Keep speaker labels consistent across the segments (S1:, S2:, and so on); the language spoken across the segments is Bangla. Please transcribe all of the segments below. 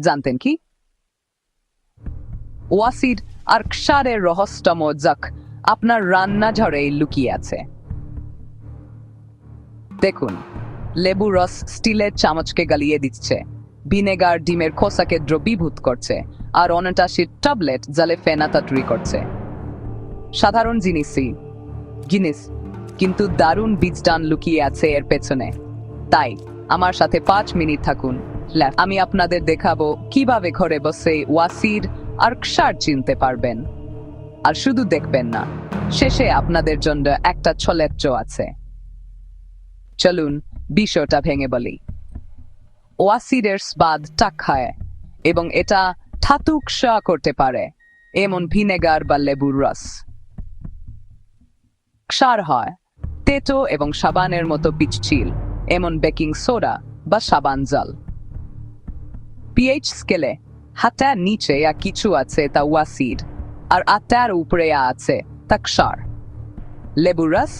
S1: জানতেন কি? ওয়াসিড আর ক্ষারের রহস্যম জাক আপনার রান্নাঘরেই লুকিয়ে আছে। দেখুন, লেবু রস স্টিলের চামচকে গালিয়ে দিচ্ছে, ভিনেগার ডিমের খোসাকে দ্রবীভূত করছে, আর অনটাশির ট্যাবলেট জালে ফেনা তাতুরি করছে। সাধারণ জিনিসই জিনিস কিন্তু দারুণ বীজদান লুকিয়ে আছে এর পেছনে। তাই, আমার সাথে পাঁচ মিনিট থাকুন। আমি আপনাদের দেখাবো কীভাবে ঘরে বসে ওয়াসির আর ক্ষার চিনতে পারবেন। আর শুধু দেখবেন না, শেষে আপনাদের জন্য একটা ছলেচ্চ আছে। চলুন বিষয়টা ভেঙে বলি। ওয়াসিরের স্বাদ টাক খায় এবং এটা ধাতুক সা করতে পারে, এমন ভিনেগার বা লেবুর রস। ক্ষার হয় তেতো এবং সাবানের মতো পিচ্ছিল, এমন বেকিং সোডা বা সাবান জল। পিএইচ স্কেলে হাতার নিচে আর কিছু আছে তা ওয়াসিড আর আটার উপরে আছে তা ক্ষার লেবুর রস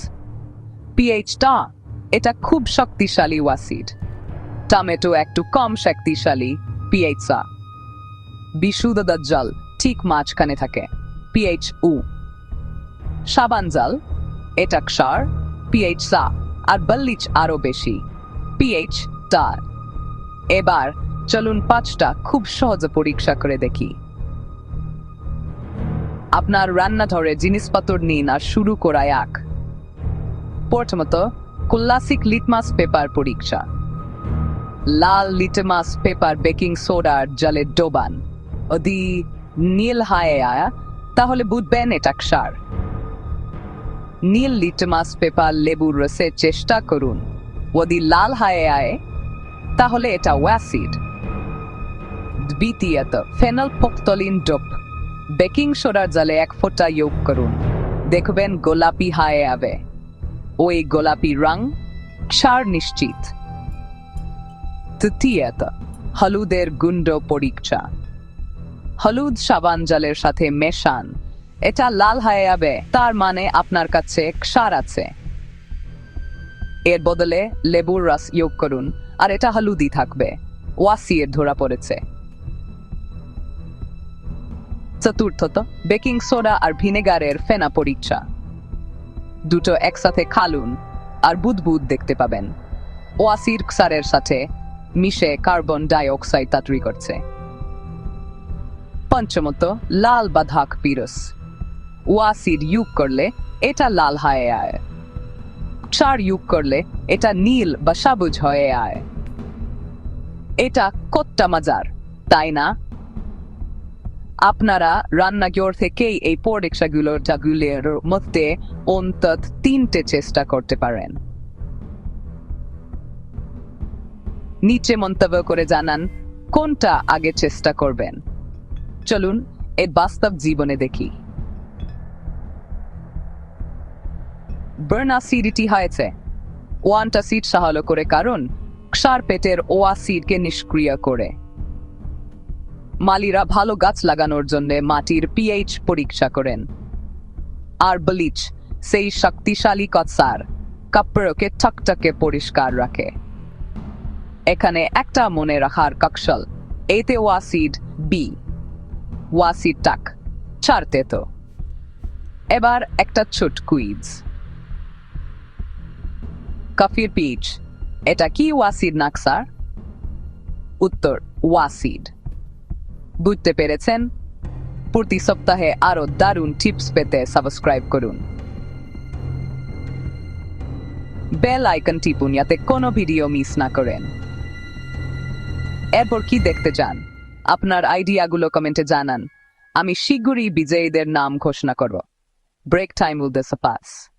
S1: পিএইচটা এটা খুব শক্তিশালী ওয়াসিড টমেটো একটু কম শক্তিশালী পিএইচা বিশুদ্ধ জল ঠিক মাঝখানে থাকে পিএইচ উ সাবান জল এটা ক্ষার পিএইচ সা আর বল্লিচ আরও বেশি পিএইচ টার এবার চলুন পাঁচটা খুব সহজ পরীক্ষা করে দেখি। আপনার রান্নাঘরে জিনিসপত্র নিন আর শুরু করায় এক প্রথমত ক্লাসিক লিটমাস পেপার পরীক্ষা। লাল লিটমাস পেপার বেকিং সোডার জলে ডোবান। যদি নীল হায় আয়া তাহলে বুঝবেন এটা ক্ষার। নীল লিটমাস পেপার লেবুর রসে চেষ্টা করুন। যদি লাল হায় আয়, তাহলে এটা ওয়াসিড দ্বিতীয়ত ফেনল পক্তলিন ডোপ বেকিং সোডার জলে এক ফোঁটা যোগ করুন। দেখবেন গোলাপি হায় আবে। ওই গোলাপি রং ক্ষার নিশ্চিত। তৃতীয়ত, হলুদের গুন্ড পরীক্ষা হলুদ সাবান জলের সাথে মেশান। এটা লাল হয়ে যাবে তার মানে আপনার কাছে ক্ষার আছে। এর বদলে লেবুর রস যোগ করুন, আর এটা হলুদি থাকবে। ওয়াসিয়ের ধরা পড়েছে। চতুর্থত, বেকিং সোডা আর ভিনেগারের ফেনা পরীক্ষা দুটো একসাথে খালুন আর বুদবুদ দেখতে পাবেন। ওয়াসির ক্ষারের সাথে মিশে কার্বন ডাই অক্সাইড তাড়াতাড়ি করছে। পঞ্চমত, লাল বাধাক পিরস। ওয়াসিড ইউগ করলে এটা লাল হয়ে আয় চার ইউগ করলে এটা নীল বা সবুজ হয়ে আয় এটা কতটা মাজার, তাই না? আপনারা রান্নাঘর থেকেই এই পরীক্ষাগুলোর জাগুলের মধ্যে অন্তত তিনটে চেষ্টা করতে পারেন। নিচে মন্তব্য করে জানান, কোনটা আগে চেষ্টা করবেন? চলুন এই বাস্তব জীবনে দেখি। বার্ন অ্যাসিডিটি হয়েছে। ওয়ান অ্যাসিড করে কারণ ক্ষার পেটের ও অ্যাসিডকে নিষ্ক্রিয় করে। মালিরা ভালো গাছ লাগানোর জন্য মাটির পিএইচ পরীক্ষা করেন। আর ব্লিচ, সেই শক্তিশালী কৎসার কাপড়কে ঠকটকে পরিষ্কার রাখে। এখানে একটা মনে রাখার কক্ষল এতে ওয়াসিড বি ওয়াসিড টাক, ছাড়তে তো। এবার একটা ছোট কুইজ। কফির পিচ, এটা কি ওয়াসিড নাকসার উত্তর, ওয়াসিড। বুঝতে পেরেছেন? প্রতি সপ্তাহে আরও দারুণ টিপস পেতে সাবস্ক্রাইব করুন। বেল আইকন টিপুন যাতে কোনো ভিডিও মিস না করেন। এরপর কি দেখতে চান? আপনার আইডিয়াগুলো কমেন্টে জানান। আমি শীঘ্রই বিজয়ীদের নাম ঘোষণা করব। Break time will the pass